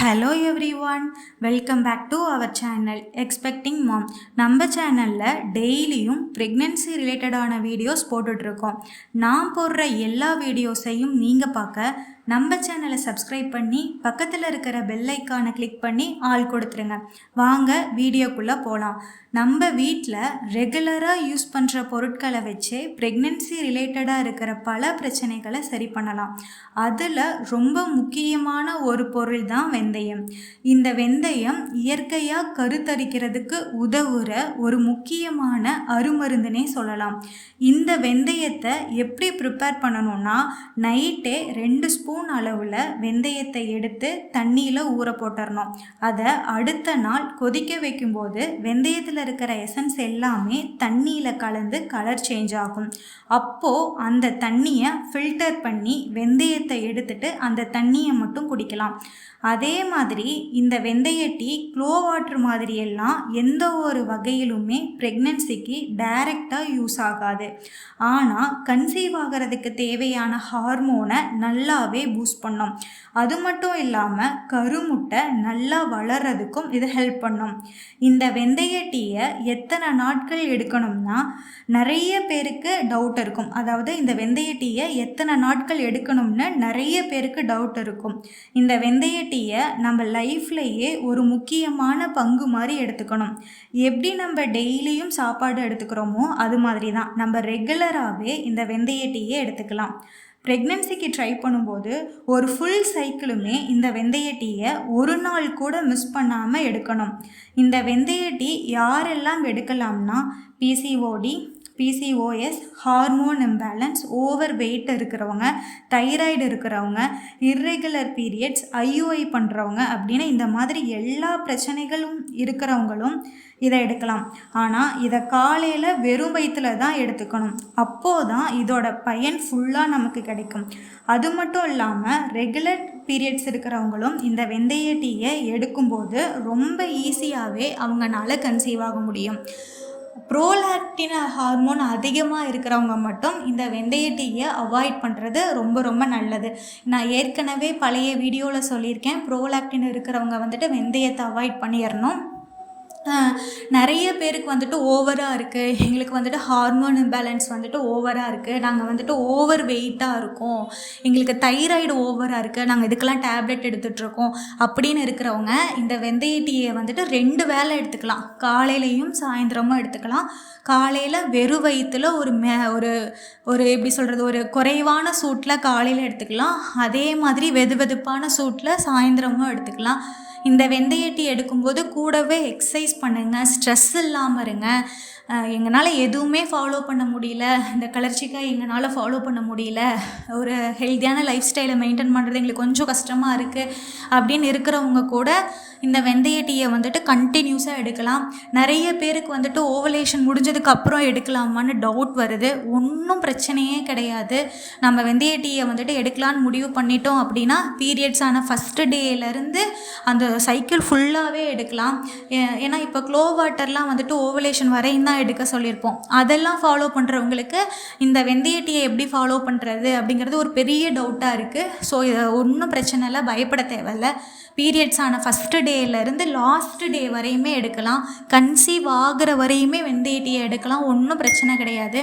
Hello everyone welcome back to our channel expecting mom நம்ம சேனலில் டெய்லியும் ப்ரெக்னென்சி ரிலேட்டடான வீடியோஸ் போட்டுட்ருக்கோம் நான் போடுற எல்லா வீடியோஸையும் நீங்கள் பார்க்க நம்ம சேனலை சப்ஸ்கிரைப் பண்ணி பக்கத்தில் இருக்கிற பெல்லைக்கானை கிளிக் பண்ணி ஆள் கொடுத்துருங்க. வாங்க வீடியோக்குள்ளே போகலாம் நம்ம வீட்டில் ரெகுலராக யூஸ் பண்ணுற பொருட்களை வச்சு ப்ரெக்னென்சி ரிலேட்டடாக இருக்கிற பல பிரச்சனைகளை சரி பண்ணலாம். அதில் ரொம்ப முக்கியமான ஒரு பொருள் தான் வெந்தயம். இந்த வெந்தயம் இயற்கையாக கருத்தரிக்கிறதுக்கு உதவுற ஒரு முக்கியமான அருமருந்துனே சொல்லலாம். இந்த வெந்தயத்தை எப்படி ப்ரிப்பேர் பண்ணணும்னா நைட்டே ரெண்டு ஸ்பூன் அளவில் வெந்தயத்தை எடுத்து தண்ணியில் ஊற போட்டுடணும் அதை அடுத்த நாள் கொதிக்க வைக்கும்போது வெந்தயத்தில் இருக்கிற எசன்ஸ் எல்லாமே தண்ணியில் கலந்து கலர் சேஞ்ச் ஆகும். அப்போது அந்த தண்ணியை ஃபில்டர் பண்ணி வெந்தயத்தை எடுத்துட்டு அந்த தண்ணியை மட்டும் குடிக்கலாம். அதே மாதிரி இந்த வெந்தய டீ க்ளோ வாட்டர் மாதிரி எல்லாம் எந்த ஒரு வகையிலுமே ப்ரெக்னென்சிக்கு டைரெக்டாக யூஸ் ஆகாது. ஆனால் கன்சீவ் ஆகிறதுக்கு தேவையான ஹார்மோனை நல்லாவே பூஸ்ட் பண்ணும். அது மட்டும் இல்லாமல் கருமுட்டை நல்லா வளர்கிறதுக்கும் இது ஹெல்ப் பண்ணும். இந்த வெந்தய டீயை எத்தனை நாட்கள் எடுக்கணும்னா நிறைய பேருக்கு டவுட் இருக்கும். அதாவது இந்த வெந்தய டீயை எத்தனை நாட்கள் எடுக்கணும்னு நிறைய பேருக்கு டவுட் இருக்கும். இந்த வெந்தய டீயை நம்ம லைஃப்லேயே ஒரு முக்கியமான பங்கு மாதிரி எடுத்துக்கணும். எப்படி நம்ம டெய்லியும் சாப்பாடு எடுத்துக்கிறோமோ அது மாதிரி தான் நம்ம ரெகுலராகவே இந்த வெந்தய டீயை எடுத்துக்கலாம். ப்ரெக்னென்சிக்கு ட்ரை பண்ணும்போது ஒரு ஃபுல் சைக்கிளுமே இந்த வெந்தய டீயை ஒரு நாள் கூட மிஸ் பண்ணாமல் எடுக்கணும். இந்த வெந்தய டீ யாரெல்லாம் எடுக்கலாம்னா PCOD PCOS hormone imbalance over weight இருக்கிறவங்க தைராய்டு இருக்கிறவங்க இர்ரெகுலர் பீரியட்ஸ் ஐயூஐ பண்ணுறவங்க அப்படின்னு இந்த மாதிரி எல்லா பிரச்சனைகளும் இருக்கிறவங்களும் இதை எடுக்கலாம். ஆனால் இதை காலையில் வெறும் வயிற்றில் தான் எடுத்துக்கணும். அப்போது தான் இதோட பயன் ஃபுல்லாக நமக்கு கிடைக்கும். அது மட்டும் இல்லாமல் ரெகுலர் பீரியட்ஸ் இருக்கிறவங்களும் இந்த வெந்தய டீயை எடுக்கும்போது ரொம்ப ஈஸியாகவே அவங்களால கன்சீவ் ஆக முடியும். ப்ரோலாக்டின் ஹார்மோன் அதிகமாக இருக்கிறவங்க மட்டும் இந்த வெந்தய டீயை அவாய்ட் பண்ணுறது ரொம்ப ரொம்ப நல்லது. நான் ஏற்கனவே பழைய வீடியோவில் சொல்லியிருக்கேன் ப்ரோலாக்டின் இருக்கிறவங்க வந்துட்டு வெந்தயத்தை அவாய்ட் பண்ணிடணும் நிறைய பேருக்கு வந்துட்டு ஓவராக இருக்குது எங்களுக்கு வந்துட்டு ஹார்மோன் இம்பேலன்ஸ் வந்துட்டு ஓவராக இருக்குது நாங்கள் வந்துட்டு ஓவர் வெயிட்டாக இருக்கோம். எங்களுக்கு தைராய்டு ஓவராக இருக்குது நாங்கள் இதுக்கெல்லாம் டேப்லெட் எடுத்துகிட்ருக்கோம் அப்படின்னு இருக்கிறவங்க இந்த வெந்தய டீயை வந்துட்டு ரெண்டு வேலை எடுத்துக்கலாம். காலையிலையும் சாயந்தரமும் எடுத்துக்கலாம். காலையில் வெறும் வயிற்றில் ஒரு மே ஒரு ஒரு எப்படி சொல்கிறது ஒரு குறைவான சூட்டில் காலையில் எடுத்துக்கலாம். அதே மாதிரி வெது வெதுப்பான சூட்டில் சாயந்தரமும் எடுத்துக்கலாம். இந்த வெந்தயட்டி எடுக்கும்போது கூடவே எக்ஸசைஸ் பண்ணுங்கள் ஸ்ட்ரெஸ் இல்லாமல் இருங்க. எங்களால் எதுவுமே ஃபாலோ பண்ண முடியல. இந்த கலர்ச்சிக்காக எங்களால் ஃபாலோ பண்ண முடியல. ஒரு ஹெல்த்தியான லைஃப் ஸ்டைலை மெயின்டைன் பண்ணுறது எங்களுக்கு கொஞ்சம் கஷ்டமாக இருக்குது அப்படின்னு இருக்கிறவங்க கூட இந்த வெந்தய டீயை வந்துட்டு கண்டினியூஸாக எடுக்கலாம். நிறைய பேருக்கு வந்துட்டு ஓவலேஷன் முடிஞ்சதுக்கு அப்புறம் எடுக்கலாமான்னு டவுட் வருது. ஒன்றும் பிரச்சனையே கிடையாது. நம்ம வெந்தய டீயை வந்துட்டு எடுக்கலான்னு முடிவு பண்ணிட்டோம் அப்படின்னா பீரியட்ஸ் ஆன ஃபஸ்ட்டு டேலேருந்து அந்த சைக்கிள் ஃபுல்லாகவே எடுக்கலாம். ஏன்னா இப்போ க்ளோ வாட்டர்லாம் வந்துட்டு ஓவலேஷன் வரையும் தான் எடுக்க சொல்லியிருப்போம். அதெல்லாம் ஃபாலோ பண்ணுறவங்களுக்கு இந்த வெந்தயட்டியை எப்படி ஃபாலோ பண்ணுறது அப்படிங்கிறது ஒரு பெரிய டவுட்டாக இருக்குது ஸோ இதை ஒன்றும் பிரச்சனை இல்லை பயப்பட தேவையில்ல. பீரியட்ஸ் ஆன ஃபஸ்ட்டு டேலேருந்து லாஸ்ட் டே வரையுமே எடுக்கலாம். கன்சீவ் ஆகிற வரையுமே வெந்தயட்டியை எடுக்கலாம். ஒன்றும் பிரச்சனை கிடையாது.